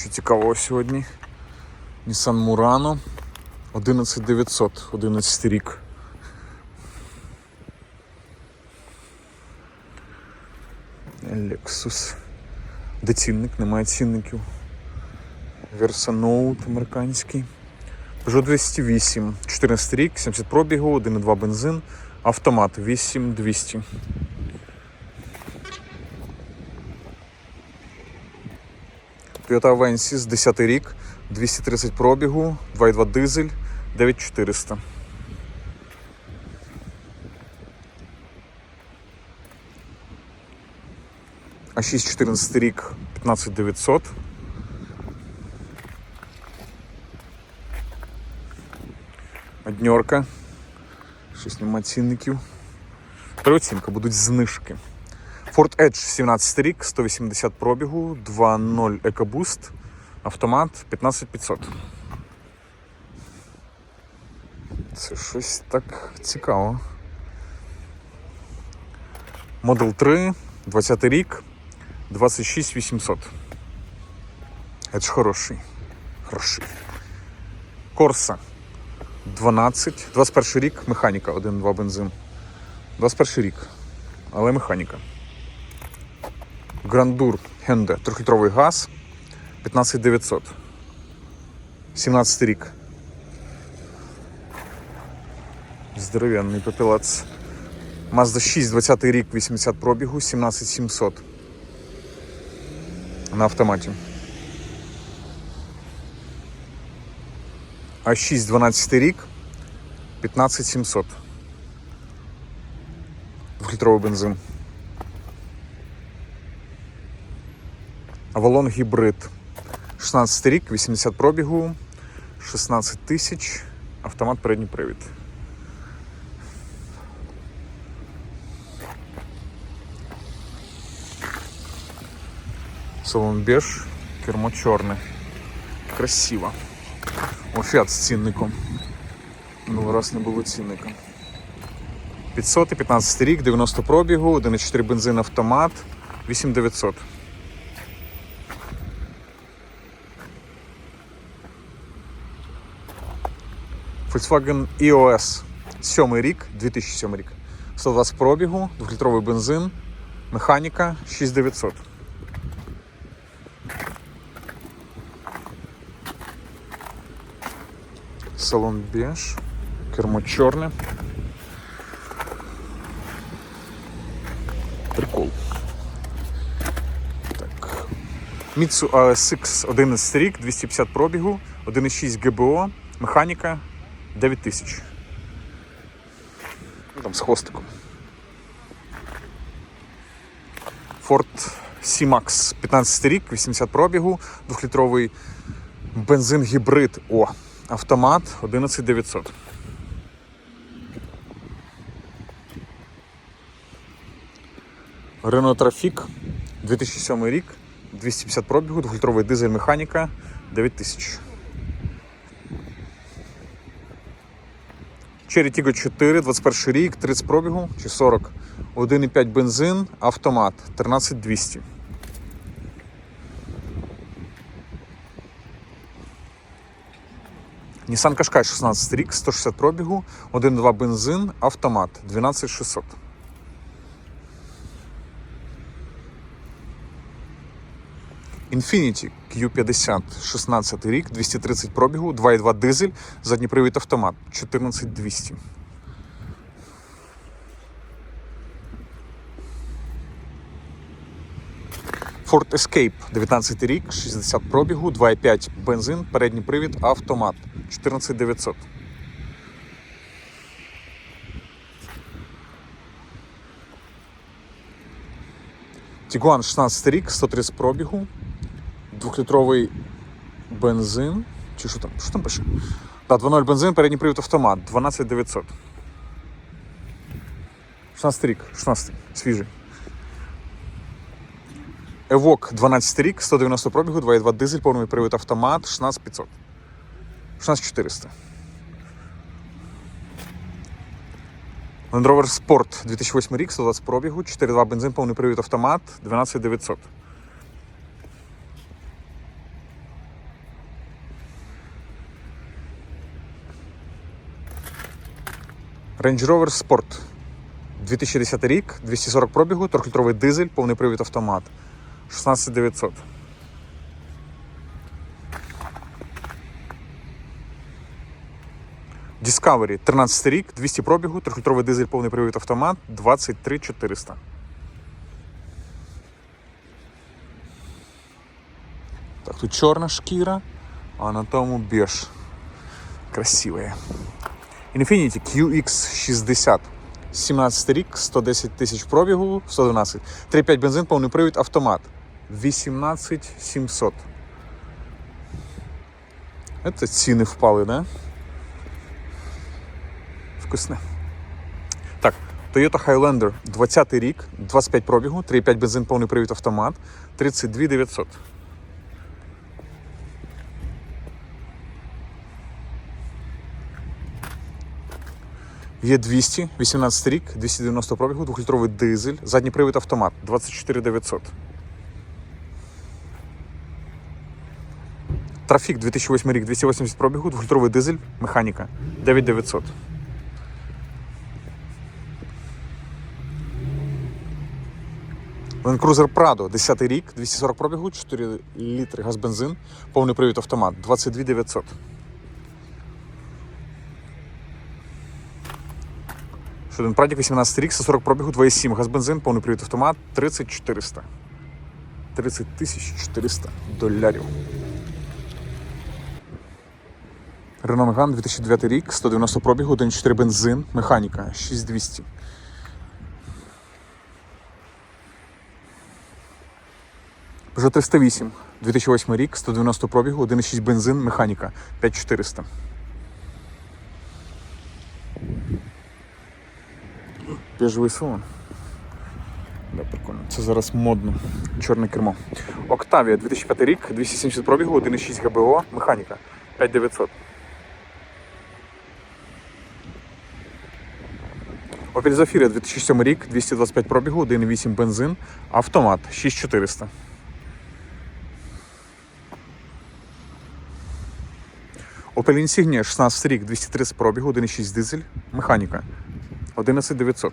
Що цікавого сьогодні? Nissan Murano 11900, 11 рік. Lexus. Де цінник? Немає цінників. Versa американський. Peugeot 208, 14 рік, 70 пробігу, 1,2 бензин, автомат 8200. Toyota Avensis, 10 рік, 230 пробігу, 2,2 дизель, 9400. А 6 14 рік, 15900. Одньорка. Щось нема цінників. Переоцінка, будуть знижки. Ford Edge 17 рік, 180 пробігу, 2.0 EcoBoost, автомат 15500. Це щось так цікаво. Model 3, 20 рік, 26800. Edge хороший. Хороший. Corsa 12, 21 рік, механіка, 1-2 бензин. 21 рік, але механіка. Грандур Хенде, 3-літровий газ, 15900. 17 рік. Здоровенний пепелац. Mazda 6, 20 рік, 80 пробігу, 17700. На автоматі. А 6, 12 рік, 15700. Двохлітровий бензин. Avalon гібрид. 16 рік, 80 пробігу, 16 тисяч, автомат передній привід. Салон беж, кермо чорне. Красиво. О, фіат з цінником. Ну, раз не було цінника. 500, 15 рік, 90 пробігу, 1,4 бензин автомат, 8900. Volkswagen EOS 7 рік, 2007 рік. 120 пробігу, 2-літровий бензин, механіка 6900. Салон беж, кермо чорне. Прикол. Так. Mitsu ASX 11 рік, 250 пробігу, 1,6 ГБО, механіка 9000. Ну, Там з хвостиком. Ford C-Max 15 рік, 80 пробігу, 2-літровий бензин гібрид О. Автомат 11900. Renault Trafic 2007 рік, 250 пробігу, 2-літровий дизель механіка 9000. Cherry Tiggo 4, 21 рік, 30 пробігу чи 40. 1,5 бензин, автомат 13200. Nissan Qashqai 16 рік, 160 пробігу, 1,2 бензин, автомат 12600. Infiniti Q50 16 рік, 230 пробігу, 2,2 дизель, задній привід автомат 14200. Ford Escape 19 рік, 60 пробігу, 2,5 бензин, передній привід, автомат 14900. Tiguan 16 рік, 130 пробігу, двохлітровий бензин. Чи що там? Що там пише? Так, 2.0 бензин, передній привід автомат, 12900. 16 рік, 16 свіжий. Evoque 12 рік, 190 пробігу, 2.2 дизель, повний привід автомат, 16500. 16400. Land Rover Sport 2008 рік, 120 пробігу, 4.2 бензин, повний привід автомат, 12900. Range Rover Sport. 2010 рік, 240 пробігу, 3-літровий дизель, повний привід автомат. 16900. Discovery 13 рік, 200 пробігу, 3-літровий дизель, повний привід автомат, 23400. Так, тут чорна шкіра, а на тому беж. Красивая. Infiniti QX60. 17 рік, 110 тисяч пробігу, 112. 3,5 бензин, повний привід, автомат. 18700. Это ціни впали, да? Вкусне. Так, Toyota Highlander, 20 рік, 25 пробігу, 3,5 бензин, повний привід, автомат, 32 Є 200, 18 рік, 290 пробігу, 2-літровий дизель, задній привід автомат, 24 900. Трафік 2008 рік, 280 пробігу, 2-літровий дизель, механіка, 9900. Land Cruiser Prado, 10 рік, 240 пробігу, 4 літри газ-бензин, повний привід автомат, 22 900. Ще один Прадік 18 рік, 140 пробігу, 2,7 газ-бензин, повний привід автомат, 30 400. 30 тисяч 400 долярів. Renault Megane 2009 рік, 190 пробігу, 1,4 бензин, механіка, 6200. Peugeot 308, 2008 рік, 190 пробігу, 1,6 бензин, механіка, 5400. Бежевий салон. Да, прикольно. Це зараз модно. Чорне кермо. Octavia 2005 рік, 270 пробігу, 1,6 ГБО, механіка, 5900. Opel Zafira 2007 рік, 225 пробігу, 1,8 бензин, автомат 6400. Opel Insignia 16 рік, 230 пробігу, 1,6 дизель, механіка 11900.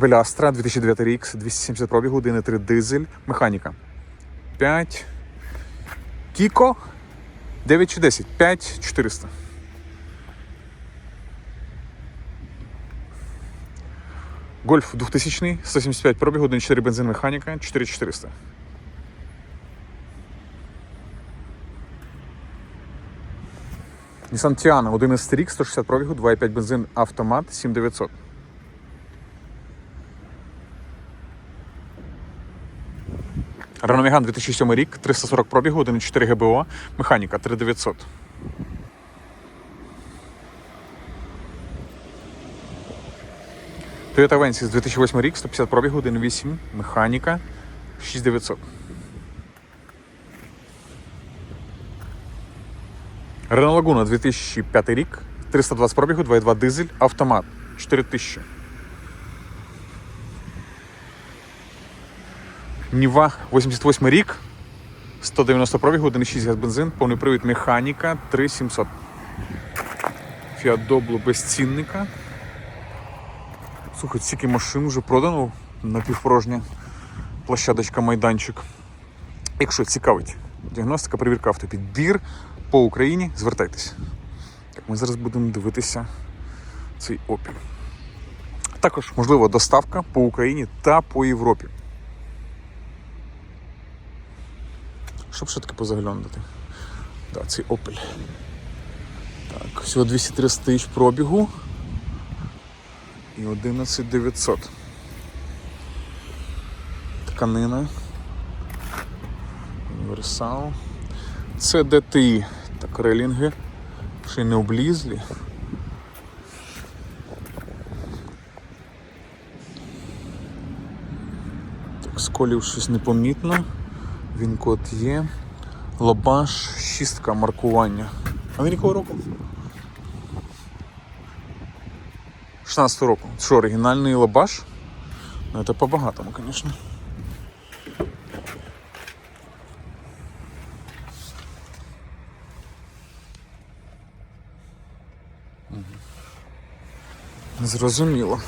Opel Astra 2009 рік, 270 пробігу, 1,3 дизель, механіка 5. Кіко 9 чи 10? 5 400. Гольф 2000, 175 пробігу, 1,4 бензин механіка, 4400. Nissan Tiana 11 рік, 160 пробігу, 2,5 бензин автомат, 7900. Megane 2007 рік, 340 пробігу, 1,4 ГБО, механіка 3900. Toyota Avensis 2008 рік, 150 пробігу, 1,8, механіка 6900. Renault Laguna 2005 рік, 320 пробігу, 2,2 дизель, автомат 4000. Ніва 88 рік, 190 пробігу, 1,6 газ бензин, повний привід механіка 3700. Fiat Doblo без цінника. Слухай, стільки машин вже продано напівпорожня площадочка майданчик. Якщо цікавить діагностика, перевірка автопідбір по Україні, звертайтеся. Так, ми зараз будемо дивитися цей опіль. Також можлива доставка по Україні та по Європі. Щоб ще таки позаглянути. Да, цей опель. Так, всього 230 тисяч пробігу. І 11 900. Тканина. Універсал. Це ДТІ. Так, релінги. Ще й не облізлі. Так, сколів щось непомітно. Він код є. Лабаш, шістка маркування. А він якого року? 16 року. Що, оригінальний лабаш? Ну це по-багатому, звісно. Зрозуміло.